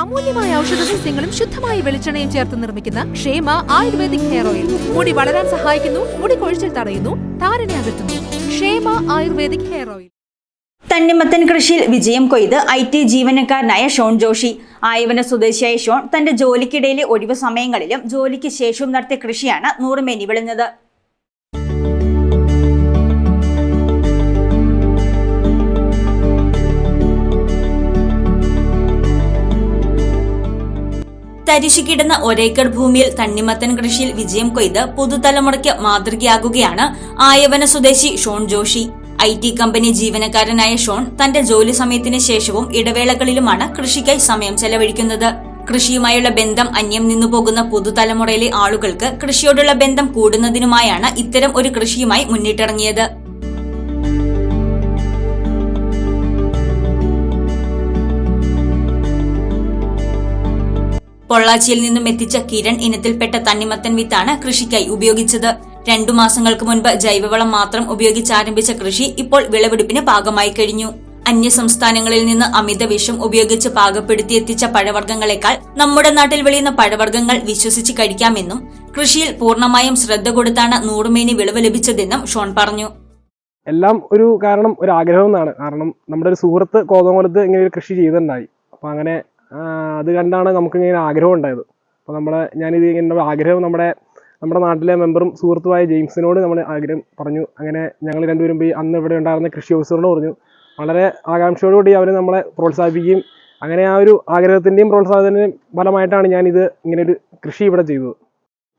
അമൂല്യമായ ഔഷധ സസ്യങ്ങളും ശുദ്ധമായ വെളിച്ചെണ്ണയും ചേർത്ത് നിർമ്മിക്കുന്ന ക്ഷേമ ആയുർവേദിക് ഹെയർ ഓയിൽ. മുടി വളരാൻ സഹായിക്കുന്നു മുടി കൊഴിച്ചിൽ തടയുന്നു താരനെ അകറ്റുന്നു. ക്ഷേമ ആയുർവേദിക് ഹെയർ ഓയിൽ. തണ്ണിമത്തൻ കൃഷിയിൽ വിജയം കൊയ്ത് ഐ ടി ജീവനക്കാരനായ ഷോൺ ജോഷി. ആയവന സ്വദേശിയായ ഷോൺ തന്റെ ജോലിക്കിടയിലെ ഒഴിവു സമയങ്ങളിലും ജോലിക്ക് ശേഷവും നടത്തിയ കൃഷിയാണ് നൂറുമേനി വിളഞ്ഞത്. തരിശു കിടന്ന ഒരേക്കർ ഭൂമിയിൽ തണ്ണിമത്തൻ കൃഷിയിൽ വിജയം കൊയ്ത് പുതുതലമുറയ്ക്ക് മാതൃകയാകുകയാണ് ആയവന സ്വദേശി Shone Joshi. I T company ജീവനക്കാരനായ ഷോൺ തന്റെ ജോലി സമയത്തിന് ശേഷവും ഇടവേളകളിലുമാണ് കൃഷിക്കായി സമയം ചെലവഴിക്കുന്നത്. കൃഷിയുമായുള്ള ബന്ധം അന്യം നിന്നു പോകുന്ന പുതുതലമുറയിലെ ആളുകൾക്ക് കൃഷിയോടുള്ള ബന്ധം കൂടുന്നതിനുമായാണ് ഇത്തരം ഒരു കൃഷിയുമായി മുന്നിട്ടിറങ്ങിയത്. പൊള്ളാച്ചിയിൽ നിന്നും എത്തിച്ച കിരൺ ഇനത്തിൽപ്പെട്ട തണ്ണിമത്തൻ വിത്താണ് കൃഷിക്കായി ഉപയോഗിച്ചത്. രണ്ടു മാസങ്ങൾക്ക് മുൻപ് ജൈവവളം മാത്രം ഉപയോഗിച്ച് ആരംഭിച്ച കൃഷി ഇപ്പോൾ വിളവെടുപ്പിന് പാകമായി കഴിഞ്ഞു. അന്യ സംസ്ഥാനങ്ങളിൽ നിന്ന് അമിത വിഷം ഉപയോഗിച്ച് പാകപ്പെടുത്തി എത്തിച്ച പഴവർഗങ്ങളെക്കാൾ നമ്മുടെ നാട്ടിൽ വിളയുന്ന പഴവർഗങ്ങൾ വിശ്വസിച്ച് കഴിക്കാമെന്നും കൃഷിയിൽ പൂർണമായും ശ്രദ്ധ കൊടുത്താണ് നൂറുമേനി വിളവ് ലഭിച്ചതെന്നും ഷോൺ പറഞ്ഞു. എല്ലാം ഒരു കാരണം ഒരു ആഗ്രഹം എന്നാണ്. കാരണം നമ്മുടെ ഒരു സുഹൃത്ത് കോതമംഗലത്ത് ഇങ്ങനെ ഒരു കൃഷി ചെയ്തിട്ടുണ്ടായി. അപ്പൊ അങ്ങനെ അത് കണ്ടാണ് നമുക്ക് ഇങ്ങനെ ആഗ്രഹം ഉണ്ടായത്. അപ്പോൾ നമ്മളെ ഞാനിത് ഇങ്ങനെ ആഗ്രഹം നമ്മുടെ നമ്മുടെ നാട്ടിലെ മെമ്പറും സുഹൃത്തുമായ ജെയിംസിനോട് നമ്മൾ ആഗ്രഹം പറഞ്ഞു. അങ്ങനെ ഞങ്ങൾ രണ്ടുപേരും പോയി അന്ന് ഇവിടെ ഉണ്ടായിരുന്ന കൃഷി ഓഫീസറിനോട് പറഞ്ഞു. വളരെ ആകാംക്ഷയോടുകൂടി അവർ നമ്മളെ പ്രോത്സാഹിപ്പിക്കുകയും അങ്ങനെ ആ ഒരു ആഗ്രഹത്തിന്റെയും പ്രോത്സാഹനത്തിന്റെയും ഫലമായിട്ടാണ് ഞാനിത് ഇങ്ങനെ ഒരു കൃഷി ഇവിടെ ചെയ്തത്.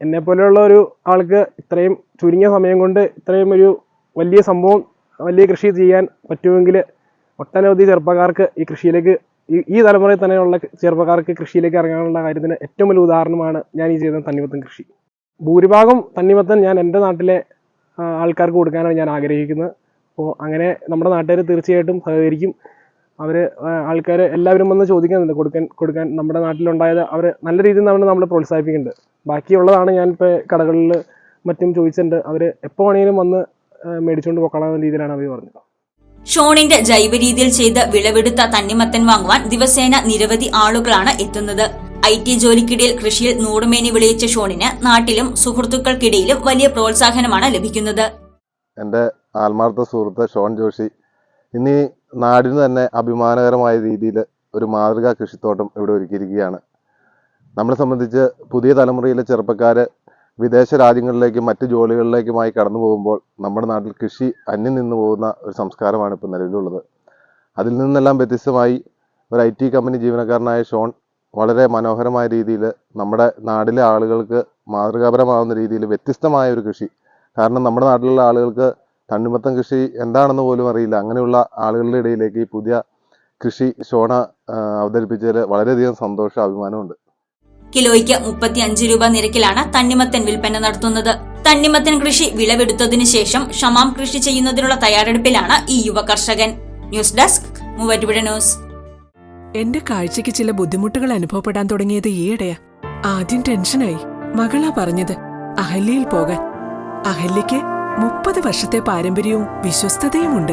എന്നെ പോലെയുള്ള ഒരു ആൾക്ക് ഇത്രയും ചുരുങ്ങിയ സമയം കൊണ്ട് ഇത്രയും ഒരു വലിയ സംഭവം വലിയ കൃഷി ചെയ്യാൻ പറ്റുമെങ്കിൽ ഒട്ടനവധി ചെറുപ്പക്കാർക്ക് ഈ കൃഷിയിലേക്ക് ഈ തലമുറയിൽ തന്നെയുള്ള ചെറുപ്പക്കാർക്ക് കൃഷിയിലേക്ക് ഇറങ്ങാനുള്ള കാര്യത്തിന് ഏറ്റവും വലിയ ഉദാഹരണമാണ് ഞാൻ ഈ ചെയ്ത തണ്ണിമത്തൻ കൃഷി. ഭൂരിഭാഗം തണ്ണിമത്തൻ ഞാൻ എന്റെ നാട്ടിലെ ആൾക്കാർക്ക് കൊടുക്കാനാണ് ഞാൻ ആഗ്രഹിക്കുന്നത്. അപ്പോൾ അങ്ങനെ നമ്മുടെ നാട്ടുകാർ തീർച്ചയായിട്ടും സഹകരിക്കും. അവർ ആൾക്കാർ എല്ലാവരും വന്ന് ചോദിക്കുന്നുണ്ട് കൊടുക്കാൻ കൊടുക്കാൻ നമ്മുടെ നാട്ടിലുണ്ടായത് അവർ നല്ല രീതിയിൽ നമ്മൾ നമ്മളെ പ്രോത്സാഹിപ്പിക്കുന്നുണ്ട്. ബാക്കിയുള്ളതാണ് ഞാനിപ്പോൾ കടകളിൽ മറ്റും ചോദിച്ചിട്ടുണ്ട്. അവർ എപ്പോൾ വേണമെങ്കിലും വന്ന് മേടിച്ചുകൊണ്ട് പോക്കണം രീതിയിലാണ് അവർ പറഞ്ഞത്. ഷോണിന്റെ ജൈവരീതിയിൽ ചെയ്ത് വിളവെടുത്ത തണ്ണിമത്തൻ വാങ്ങുവാൻ ദിവസേന നിരവധി ആളുകളാണ് എത്തുന്നത്. ഐ ടി ജോലിക്കിടയിൽ കൃഷിയിൽ നൂറുമേനി വിളയിച്ച ഷോണിന് നാട്ടിലും സുഹൃത്തുക്കൾക്കിടയിലും വലിയ പ്രോത്സാഹനമാണ് ലഭിക്കുന്നത്. എന്റെ ആത്മാർത്ഥ സുഹൃത്ത് ഷോൺ ജോഷി ഇനി നാടിന് തന്നെ അഭിമാനകരമായ രീതിയിൽ ഒരു മാതൃകാ കൃഷിത്തോട്ടം ഇവിടെ ഒരുക്കിയിരിക്കുകയാണ്. നമ്മളെ സംബന്ധിച്ച് പുതിയ തലമുറയിലെ ചെറുപ്പക്കാർ വിദേശ രാജ്യങ്ങളിലേക്കും മറ്റ് ജോലികളിലേക്കുമായി കടന്നു പോകുമ്പോൾ നമ്മുടെ നാട്ടിൽ കൃഷി അന്യം നിന്ന് പോകുന്ന ഒരു സംസ്കാരമാണ് ഇപ്പോൾ നിലവിലുള്ളത്. അതിൽ നിന്നെല്ലാം വ്യത്യസ്തമായി ഒരു ഐ ടി കമ്പനി ജീവനക്കാരനായ ഷോൺ വളരെ മനോഹരമായ രീതിയിൽ നമ്മുടെ നാട്ടിലെ ആളുകൾക്ക് മാതൃകാപരമാകുന്ന രീതിയിൽ വ്യത്യസ്തമായ ഒരു കൃഷി. കാരണം നമ്മുടെ നാട്ടിലുള്ള ആളുകൾക്ക് തണ്ണിമത്തം കൃഷി എന്താണെന്ന് പോലും അറിയില്ല. അങ്ങനെയുള്ള ആളുകളുടെ ഇടയിലേക്ക് ഈ പുതിയ കൃഷി ഷോണ അവതരിപ്പിച്ചതിൽ വളരെയധികം സന്തോഷം അഭിമാനമുണ്ട്. കിലോയ്ക്ക് മുപ്പത്തി അഞ്ച് രൂപ നിരക്കിലാണ് തണ്ണിമത്തൻ വിൽപ്പന നടത്തുന്നത്. തണ്ണിമത്തൻ കൃഷി വിളവെടുത്തതിനു ശേഷം ഷമാം കൃഷി ചെയ്യുന്നതിനുള്ള തയ്യാറെടുപ്പിലാണ് ഈ യുവ കർഷകൻ. News desk Muvattupuzha news. എന്റെ കാഴ്ചയ്ക്ക് ചില ബുദ്ധിമുട്ടുകൾ അനുഭവപ്പെടാൻ തുടങ്ങിയത് ഈയിടെയാ. ആദ്യം ടെൻഷനായി. മകളാ പറഞ്ഞത് അഹല്യയിൽ പോകാൻ. അഹല്യയ്ക്ക് മുപ്പത് വർഷത്തെ പാരമ്പര്യവും വിശ്വസ്തതയുമുണ്ട്.